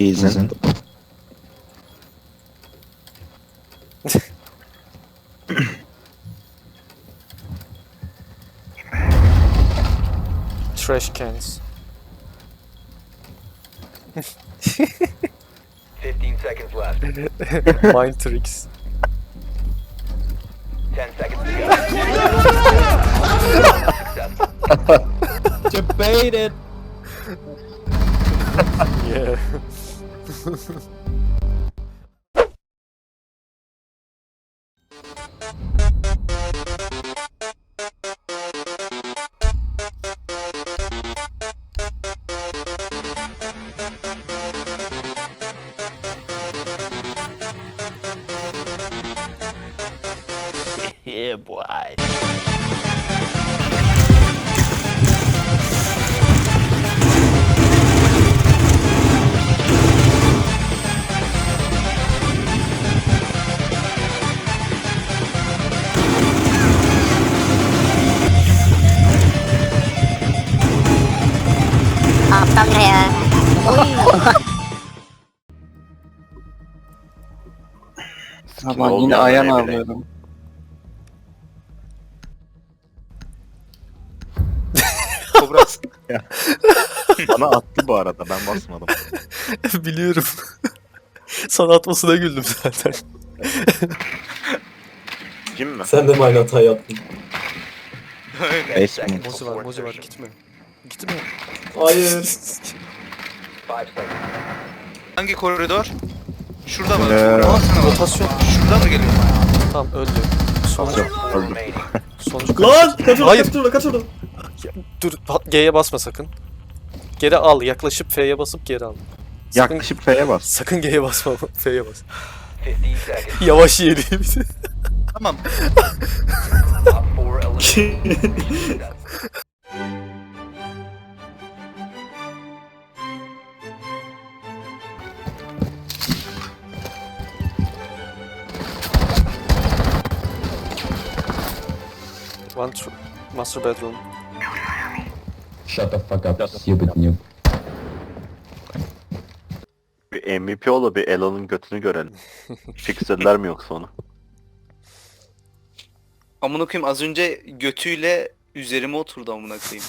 Season. Trash cans. 15 seconds left. Mind tricks. 10 seconds to go. Successful. Debated. Yeah. yeah, Ama yine ayağını alıyorum. Kobras. Bana attı bu arada ben basmadım. Biliyorum. Sana atmasına güldüm zaten. Kim mi? Sen de mi aynı hatayı yaptın? Seconds Mozi var, Mozi var. Gitme. Gitme. Hayır. Hangi koridor? Şurada mı? Ee. Rotasyon. Şurada mı geliyor? Tamam öldü. Sonuç. Remaining. Sonuç. Lan kaç orada Hayır. kaç orada kaç orada. Dur G'ye basma sakın. Geri al. Yaklaşıp F'ye basıp geri al. Sakın, Yaklaşıp F'ye bas. sakın G'ye basma. F'ye bas. 15 seconds. Yavaş yedi. Tamam. One tr- master bedroom. Shut the fuck up, stupid noob. Bir MVP ola bir Elon'un götünü görelim. Fixerler mi yoksa onu? Amına koyayım az önce götüyle üzerime oturdu amına koyayım.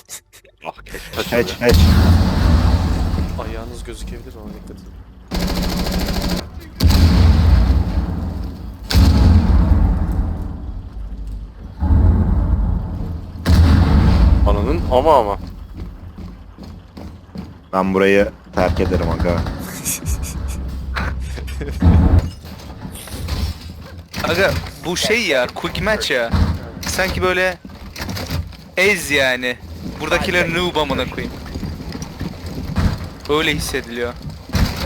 Ah keşke. Hiç hiç. Ayağınız gözükebilir ona dikkat edin. Ama ama. Ben burayı terk ederim aga. Aga bu şey ya quick match ya. Sanki böyle ez yani. Buradakiler noob amına koyayım. Öyle hissediliyor.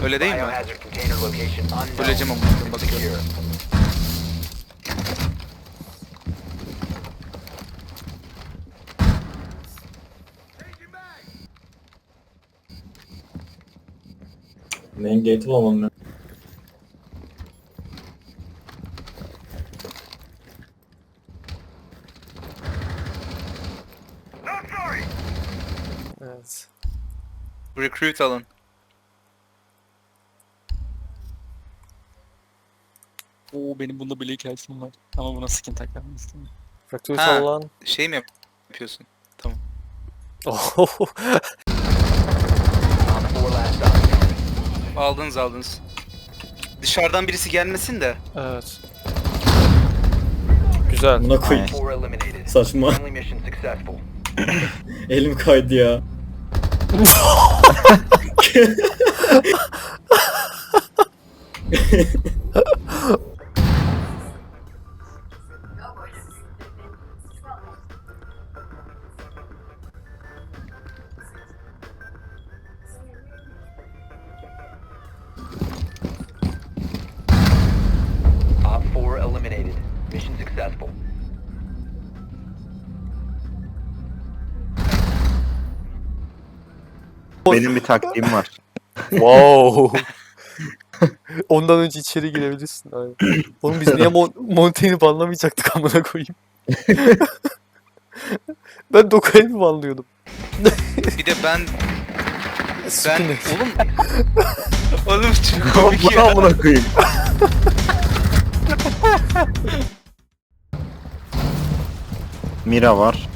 Öyle değil mi? Öleceğim amına koyayım bakıyorum. Main gate'i bulamam ben. Evet. Recruit alın. Oo benim bunda bile hikayem var. Ama buna skin takar mısın? Faktörü Ha. sallan. Şey mi yapıyorsun? Oh. Op four last. Aldınız aldınız. Dışarıdan birisi gelmesin de. evet. Güzel. Buna. Four eliminated. Saçma. Friendly mission successful. Elim kaydı ya. successful. Benim bir taktiğim var. Wow. Ondan önce içeri girebilirsin. Aynen. Oğlum biz niye Mon Montaigne'i banlamayacaktık amına koyayım. ben Doka'yı mı banlıyordum? Bir de ben ben Spinner. oğlum oğlum çok komik ya. amına koyayım. Mira var.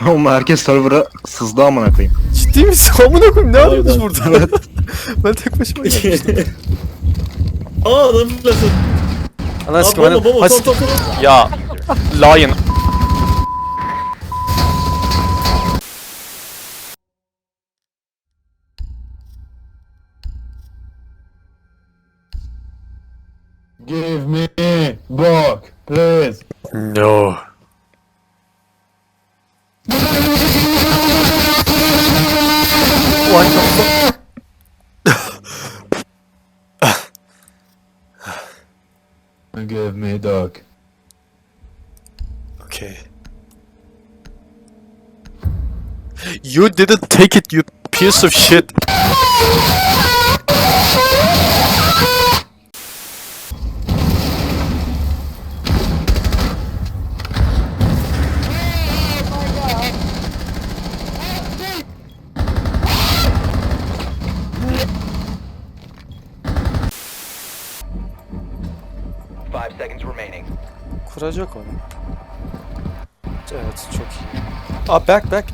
Ama herkes server'a sızdı amına koyayım. Ciddi misin? Amına koyayım ne yapıyorsunuz burada? ben tek başıma gelmiştim. Aa adam fırlasın. Ana Aa sikim bomba bomba top. Ya. Lion. Give me book, please. No. What the fuck? Give me dog. Okay. You didn't take it, you piece of shit. Seconds remaining. Kuracak onu. Evet, çok iyi. Ah, back, back,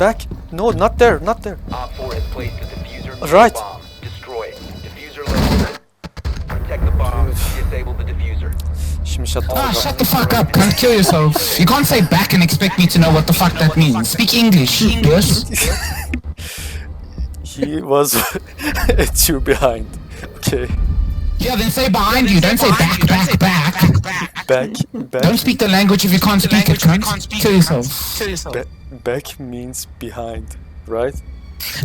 back. No, not there, not there. Op 4 has placed the diffuser near Right. bomb. Destroy it. Diffuser located. Protect the bomb. Disable the diffuser. Şimdi shut the Ah, fuck up. shut the fuck up. Can't kill yourself. You can't say back and expect me to know what the fuck that means. Speak English, yes? He was at you behind. Okay. Yeah, then say behind you. Don't say back, back, back. Back, back. Back. Don't speak the language if you can't speak it, cunt. Kill yourself. ba- back means behind, right?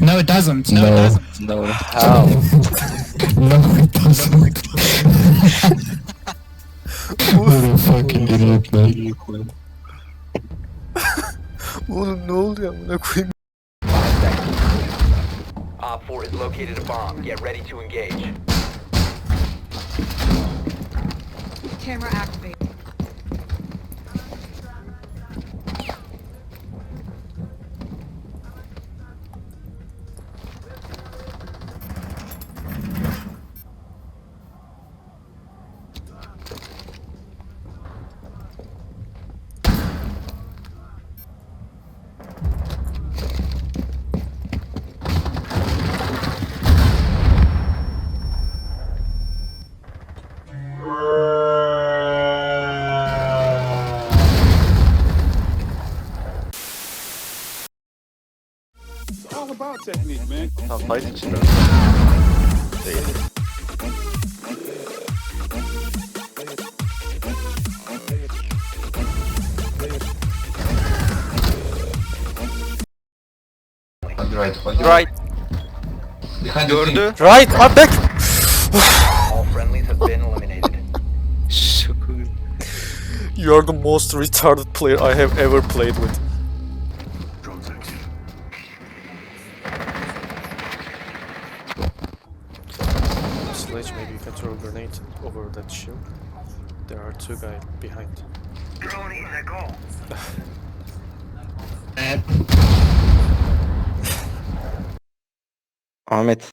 No, it doesn't. No, it doesn't. No. How? No, it doesn't. What a fucking idiot, man. Oğlum ne oluyor amına koyayım? Five seconds. Op 4 has located a bomb. Get ready to engage. Camera activated. Fight içinde. Değil. Right, Gördü. right, ah back! All friendlies have been eliminated. Şaka. You're the most retarded player I have ever played with. Sledge, maybe you can throw a grenade over that shield. There are two guys behind. Ahmet.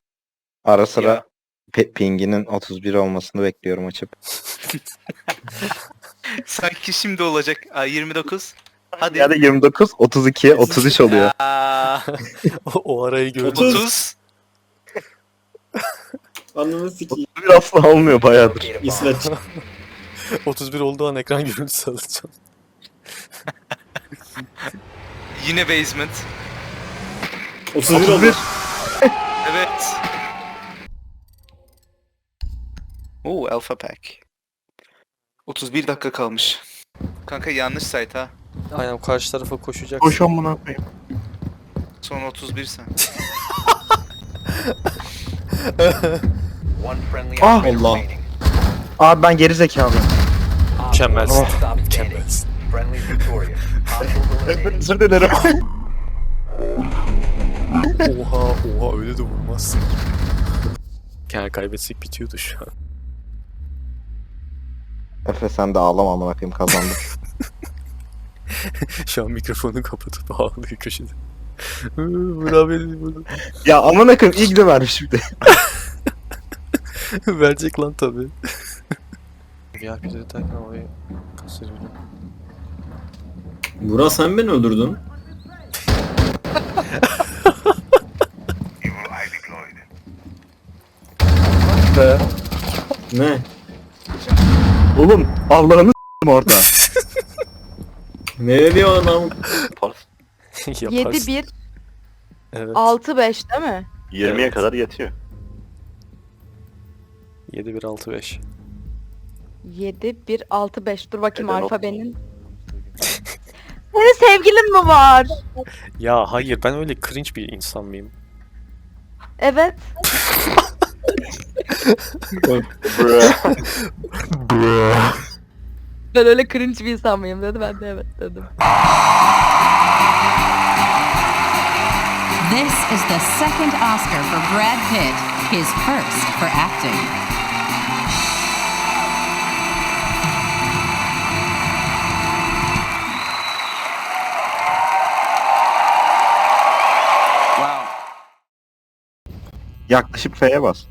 Ara sıra Ya. pe- pinginin 31 olmasını bekliyorum açıp. Sanki şimdi olacak. Aa, 29. Hadi. Ya da 29, 32, 33 oluyor. Aa, o, o arayı gördüm. 30. Ananı sikeyim. Bir asla olmuyor bayağıdır. İsveç. 31 olduğu an ekran görüntüsü alacağım. Yine basement. 31 oldu. Evet. Oo alpha pack. 31 dakika kalmış. Kanka yanlış site ha. Aynen karşı tarafa koşacak. Koş amına koyayım. Son 31 sen. Ah, Allah. Abi ben geri zekalıyım. Op Mükemmelsin. Standing. Mükemmelsin. Özür dilerim. Oha oha öyle de vurmazsın. Yani kaybetsek bitiyordu şu an. Efe sen de ağlama amına koyayım kazandın. Şu an mikrofonu kapatıp ağlıyor köşede. Bravo beni bunu. ya amına koyayım ilk de vermiş bir de. Verecek lan tabi. VIP'de derken orayı kasırıyorum. Burak sen beni öldürdün. Be. Ne? Oğlum Allah'ını s**tim orada. Ne diyor adam? Yaparsın. Yaparsın. 7-1, Evet. 6-5 değil mi? 20'ye Evet. kadar yetiyor. 7 1 6 5. 7, 1, 6, 5. Dur bakayım Neden alfabenin. Senin sevgilin mi var? Ya hayır ben öyle cringe bir insan mıyım? Evet. Ben öyle cringe bir insan mıyım dedi. Ben de evet dedim. This is the second Oscar for Brad Pitt, his first for acting. Yaklaşıp F'ye bas.